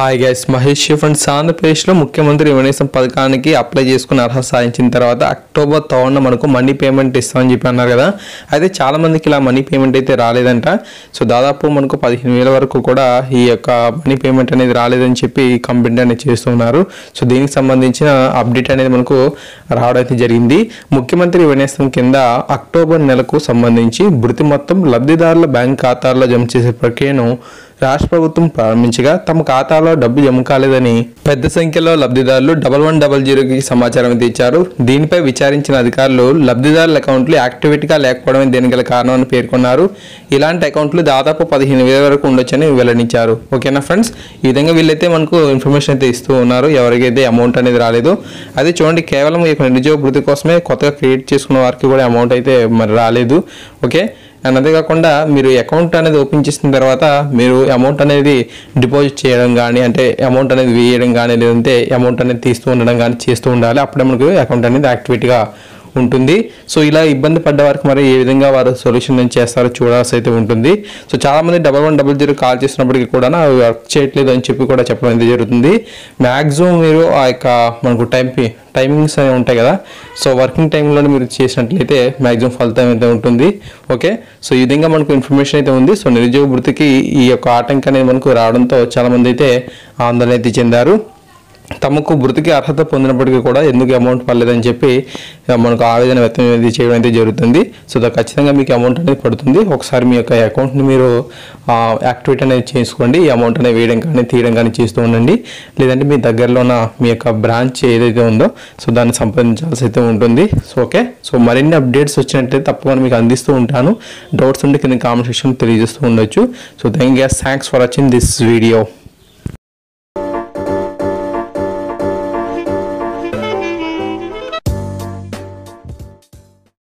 Hi guys Mahesh funds ఆంధ్రప్రదేశ్లో ముఖ్యమంత్రి యువనేసం పథకానికి అప్లై చేసుకుని అర్హత సాధించిన తర్వాత అక్టోబర్ థర్డ్న మనకు మనీ పేమెంట్ ఇస్తామని చెప్పి అన్నారు కదా. అయితే చాలామందికి ఇలా మనీ పేమెంట్ అయితే రాలేదంట. సో దాదాపు మనకు పదిహేను వేల వరకు కూడా ఈ యొక్క మనీ పేమెంట్ అనేది రాలేదని చెప్పి కంప్లైంట్ అనేది చేస్తున్నారు సో దీనికి సంబంధించిన అప్డేట్ అనేది మనకు రావడం అయితే జరిగింది. ముఖ్యమంత్రి యువనేసం కింద అక్టోబర్ నెలకు సంబంధించి భృతి మొత్తం లబ్ధిదారుల బ్యాంక్ ఖాతాల్లో జమ చేసే ప్రక్రియను రాష్ట్ర ప్రభుత్వం ప్రారంభించగా తమ ఖాతాలో డబ్బు జమ కాలేదని పెద్ద సంఖ్యలో లబ్ధిదారులు డబల్ వన్ డబల్ జీరోకి సమాచారం అయితే ఇచ్చారు. దీనిపై విచారించిన అధికారులు లబ్ధిదారుల అకౌంట్లు యాక్టివేట్గా లేకపోవడమే దీనికి గల కారణమని పేర్కొన్నారు. ఇలాంటి అకౌంట్లు దాదాపు పదిహేను వేల వరకు ఉండొచ్చని వెల్లడించారు. ఓకేనా ఫ్రెండ్స్? ఈ విధంగా వీళ్ళైతే మనకు ఇన్ఫర్మేషన్ అయితే ఇస్తూ ఉన్నారు. ఎవరికైతే అమౌంట్ అనేది రాలేదు అది చూడండి కేవలం ఈ యొక్క నిరుద్యోగ వృద్ధి కోసమే కొత్తగా క్రియేట్ చేసుకున్న వారికి కూడా అమౌంట్ అయితే మరి రాలేదు. ఓకే? అన్నదే కాకుండా మీరు అకౌంట్ అనేది ఓపెన్ చేసిన తర్వాత మీరు అమౌంట్ అనేది డిపాజిట్ చేయడం కానీ అంటే అమౌంట్ అనేది వేయడం కానీ లేదంటే అమౌంట్ అనేది తీస్తూ ఉండడం కానీ చేస్తూ ఉండాలి. అప్పుడే మనకు అకౌంట్ అనేది యాక్టివేట్గా ఉంటుంది. సో ఇలా ఇబ్బంది పడ్డ వారికి మరి ఏ విధంగా వారు సొల్యూషన్ అనేది చేస్తారో చూడాల్సి అయితే ఉంటుంది. సో చాలా మంది double one double zero call చేసినప్పటికీ కూడా అవి వర్క్ చేయట్లేదు అని చెప్పి కూడా చెప్పడం అయితే జరుగుతుంది. మ్యాక్సిమం మీరు ఆ యొక్క మనకు టైం టైమింగ్స్ అనేవి ఉంటాయి కదా. సో వర్కింగ్ టైంలో మీరు చేసినట్లయితే మ్యాక్సిమం ఫలితం అయితే ఉంటుంది. ఓకే? సో ఈ విధంగా మనకు ఇన్ఫర్మేషన్ అయితే ఉంది. సో నిరుద్యోగ వృత్తికి ఈ యొక్క ఆటంకం అనేది మనకు రావడంతో చాలామంది అయితే ఆందోళన అయితే చెందారు. తమకు వృత్తికి అర్హత పొందినప్పటికీ కూడా ఎందుకు అమౌంట్ పడలేదని చెప్పి మనకు ఆవేదన వ్యక్తం అనేది చేయడం అయితే జరుగుతుంది. సో దా ఖచ్చితంగా మీకు అమౌంట్ అనేది పడుతుంది. ఒకసారి మీ యొక్క అకౌంట్ని మీరు యాక్టివేట్ అనేది చేసుకోండి. ఈ అమౌంట్ అనేది వేయడం కానీ తీయడం కానీ చేస్తూ ఉండండి. లేదంటే మీ దగ్గరలో ఉన్న మీ యొక్క బ్రాంచ్ ఏదైతే ఉందో సో దాన్ని సంప్రదించాల్సి అయితే ఉంటుంది. So okay? సో మరిన్ని అప్డేట్స్ వచ్చినట్లయితే తప్పకుండా మీకు అందిస్తూ ఉంటాను. డౌట్స్ ఉంటే కింద కామెంట్ సెక్షన్ తెలియజేస్తూ ఉండొచ్చు. So thank you thanks for watching this video